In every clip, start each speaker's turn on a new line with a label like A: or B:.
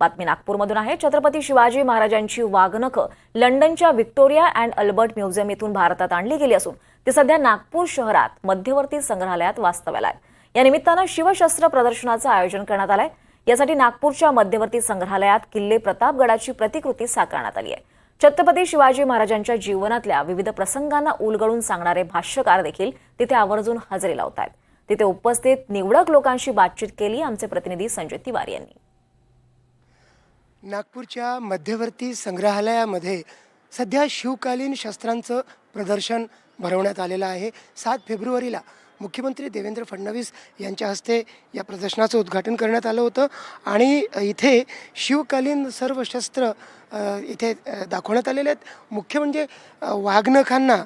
A: बातमी नागपूरमधून आहे. छत्रपती शिवाजी महाराजांची वाघनखं लंडनच्या व्हिक्टोरिया अँड अल्बर्ट म्युझियम येथून भारतात आणली गेली असून ती सध्या नागपूर शहरात मध्यवर्ती संग्रहालयात वास्तव्याला आहेत या निमित्तानं शिवशस्त्र प्रदर्शनाचं आयोजन करण्यात आलंय. यासाठी नागपूरच्या मध्यवर्ती संग्रहालयात किल्ले प्रतापगडाची प्रतिकृती साकारण्यात आली आहे. छत्रपती शिवाजी महाराजांच्या जीवनातल्या विविध प्रसंगांना उलगडून सांगणारे भाष्यकार देखील तिथे आवर्जून हजेरी लावत आहेत तिथे उपस्थित निवडक लोकांशी बातचीत केली आमचे प्रतिनिधी संजय तिवारी यांनी.
B: नागपूरच्या मध्यवर्ती संग्रहालयामध्ये सध्या शिवकालीन शस्त्रांचं प्रदर्शन भरवण्यात आलेलं आहे. सात फेब्रुवारीला मुख्यमंत्री देवेंद्र फडणवीस यांच्या हस्ते या प्रदर्शनाचं उद्घाटन करण्यात आलं होतं आणि इथे शिवकालीन सर्व शस्त्र इथे दाखवण्यात आलेले आहेत. मुख्य म्हणजे वाघनखांना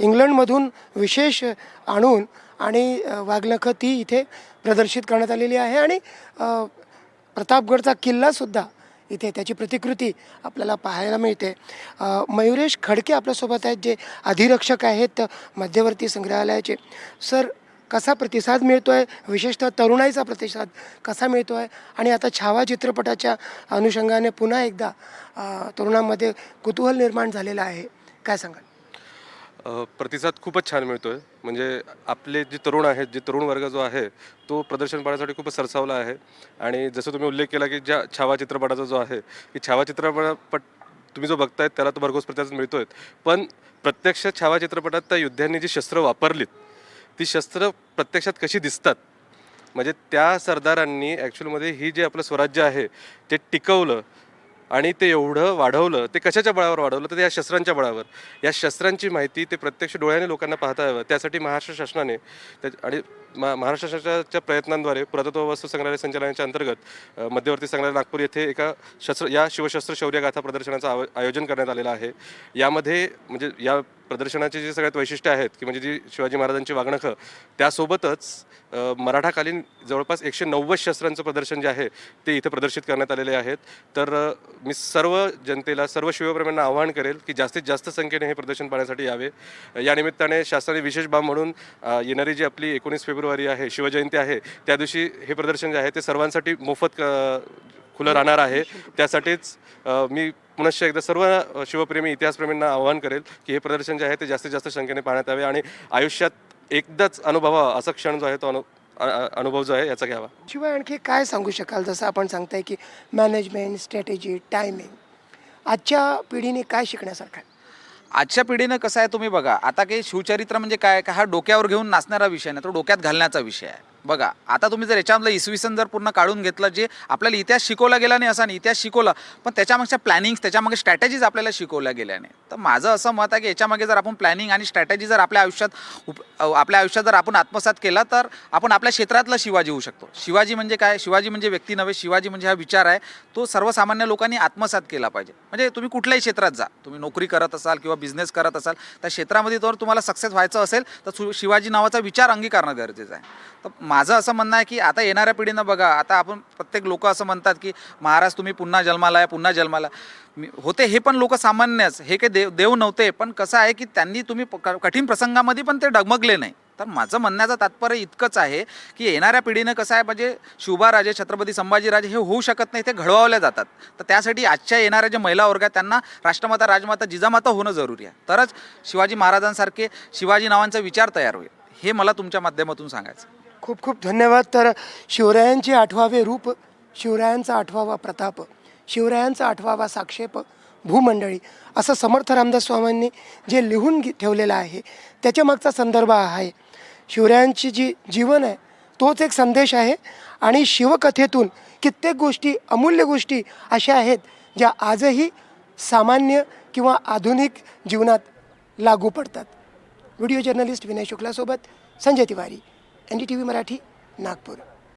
B: इंग्लंडमधून विशेष आणून आणि वाघनखं ती इथे प्रदर्शित करण्यात आलेली आहे आणि प्रतापगडचा किल्लासुद्धा इथे त्याची प्रतिकृती आपल्याला पाहायला मिळते. मयुरेश खडके आपल्यासोबत आहेत जे अधिरक्षक आहेत मध्यवर्ती संग्रहालयाचे. सर कसा प्रतिसाद मिळतो आहे विशेषतः तरुणाईचा प्रतिसाद कसा मिळतो आहे आणि आता छावा चित्रपटाच्या अनुषंगाने पुन्हा एकदा तरुणांमध्ये कुतूहल निर्माण झालेलं आहे. काय सांगाल?
C: प्रतिसाद खूपच छान मिळतोय. म्हणजे आपले जे तरुण आहेत जे तरुण वर्ग जो आहे तो प्रदर्शन पाहण्यासाठी खूपच सरसावला आहे. आणि जसं तुम्ही उल्लेख केला की ज्या छावा चित्रपटाचा जो आहे की छावा चित्रपट तुम्ही जो बघतायत त्याला तो भरघोस प्रतिसाद मिळतोय. पण प्रत्यक्ष छावा चित्रपटात त्या युद्धांनी जी शस्त्र वापरलीत ती शस्त्र प्रत्यक्षात कशी दिसतात? म्हणजे त्या सरदारांनी ॲक्च्युअलमध्ये ही जे आपलं स्वराज्य आहे ते टिकवलं आणि ते एवढं वाढवलं ते कशाच्या बळावर वाढवलं? तर या शस्त्रांच्या बळावर. या शस्त्रांची माहिती ते प्रत्यक्ष डोळ्याने लोकांना पाहता यावं. त्यासाठी महाराष्ट्र शासनाने त्या आणि मा महाराष्ट्र शासनाच्या प्रयत्नांद्वारे पुरातत्व वस्तू संग्रहालय संचालनाच्या अंतर्गत मध्यवर्ती संग्रहालय नागपूर येथे एका शस्त्र या शिवशस्त्र शौर्यगाथा प्रदर्शनाचं आयोजन करण्यात आलेलं आहे. यामध्ये म्हणजे या प्रदर्शनाचे जे सगळ्यात वैशिष्ट्य आहेत की म्हणजे जी शिवाजी महाराजांची वागणखं त्यासोबतच मराठाकालीन जवळपास एकशे नव्वद शस्त्रांचं प्रदर्शन जे आहे ते इथे प्रदर्शित करण्यात आलेले आहेत. तर मी सर्व जनतेला सर्व शिवप्रेमींना आवाहन करेल की जास्तीत जास्त संख्येने हे प्रदर्शन पाहण्यासाठी यावे. या निमित्ताने शासनाने विशेष बाब म्हणून येणारी जी आपली एकोणीस फेब्रुवारी आहे शिवजयंती आहे त्या दिवशी हे प्रदर्शन जे आहे ते सर्वांसाठी मोफत खुलं राहणार आहे. त्यासाठीच मी पुनश्च एकदा सर्व शिवप्रेमी इतिहासप्रेमींना आवाहन करेल की हे प्रदर्शन जे आहे ते जास्तीत जास्त संख्येने पाहण्यात यावे आणि आयुष्यात एकदाच अनुभवा असा क्षण जो आहे तो अनु अनुभव जो आहे याचा घ्यावा.
B: शिवाय आणखी काय सांगू शकाल? जसं आपण सांगताय की मॅनेजमेंट स्ट्रॅटेजी टायमिंग आजच्या पिढीने काय शिकण्यासारखं आहे?
D: आजच्या पिढीनं कसं आहे तुम्ही बघा. आता काही शिवचरित्र म्हणजे काय? का हा डोक्यावर घेऊन नाचणारा विषय नाही तो डोक्यात घालण्याचा विषय आहे. बघा आता तुम्ही जर याच्यामधलं इसवी सन जर पूर्ण काढून घेतलं जे आपल्याला इतिहास शिकवला गेला नाही असा नाही इतिहास शिकवला पण त्याच्यामागच्या प्लॅनिंग्स त्याच्यामागे स्ट्रॅटेजीज आपल्याला शिकवल्या गेल्या नाही. तर माझं असं मत आहे की याच्यामागे जर आपण प्लॅनिंग आणि स्ट्रॅटेजी जर आपल्या आयुष्यात उप आपल्या आयुष्यात जर आपण आत्मसात केला तर आपण आपल्या क्षेत्रातला शिवाजी होऊ शकतो. शिवाजी म्हणजे काय? शिवाजी म्हणजे व्यक्ती नव्हे शिवाजी म्हणजे हा विचार आहे. तो सर्वसामान्य लोकांनी आत्मसात केला पाहिजे. म्हणजे तुम्ही कुठल्याही क्षेत्रात जा. तुम्ही नोकरी करत असाल किंवा बिझनेस करत असाल त्या क्षेत्रामध्ये जर तुम्हाला सक्सेस व्हायचं असेल तर शिवाजी नावाचा विचार अंगीकारणं गरजेचं आहे. तर माझं असं म्हणणं आहे की आता येणाऱ्या पिढीनं बघा आता आपण प्रत्येक लोक असं म्हणतात की महाराज तुम्ही पुन्हा जन्माला आहे पुन्हा जन्माला. होते हे पण लोक सामान्यच हे काही देव देव नव्हते पण कसं आहे की त्यांनी तुम्ही प- कठीण प्रसंगामध्ये पण ते डगमगले नाही. तर माझं म्हणण्याचं तात्पर्य इतकंच आहे की येणाऱ्या पिढीनं कसं आहे म्हणजे शिवबाराजे छत्रपती संभाजीराजे हे होऊ शकत नाही ते घडवावल्या जातात. तर त्यासाठी आजच्या येणाऱ्या जे महिला वर्ग आहेत त्यांना राष्ट्रमाता राजमाता जिजामाता होणं जरुरी आहे. तरच शिवाजी महाराजांसारखे शिवाजी नावांचा विचार तयार होईल. हे मला तुमच्या माध्यमातून सांगायचं
B: खूप खूप धन्यवाद. तर शिवरायांचे आठवावे रूप शिवरायांचा आठवावा प्रताप शिवरायांचा आठवावा साक्षेप भूमंडळी. असं समर्थ रामदास स्वामींनी जे लिहून घे- ठेवलेलं आहे त्याच्यामागचा संदर्भ आहे. शिवरायांची जी जीवन आहे तोच एक संदेश आहे. आणि शिवकथेतून कित्येक गोष्टी अमूल्य गोष्टी अशा आहेत ज्या आजही सामान्य किंवा आधुनिक जीवनात लागू पडतात. Video journalist Vinay शुक्लासोबत Sanjay Tiwari. N D T V Marathi Nagpur.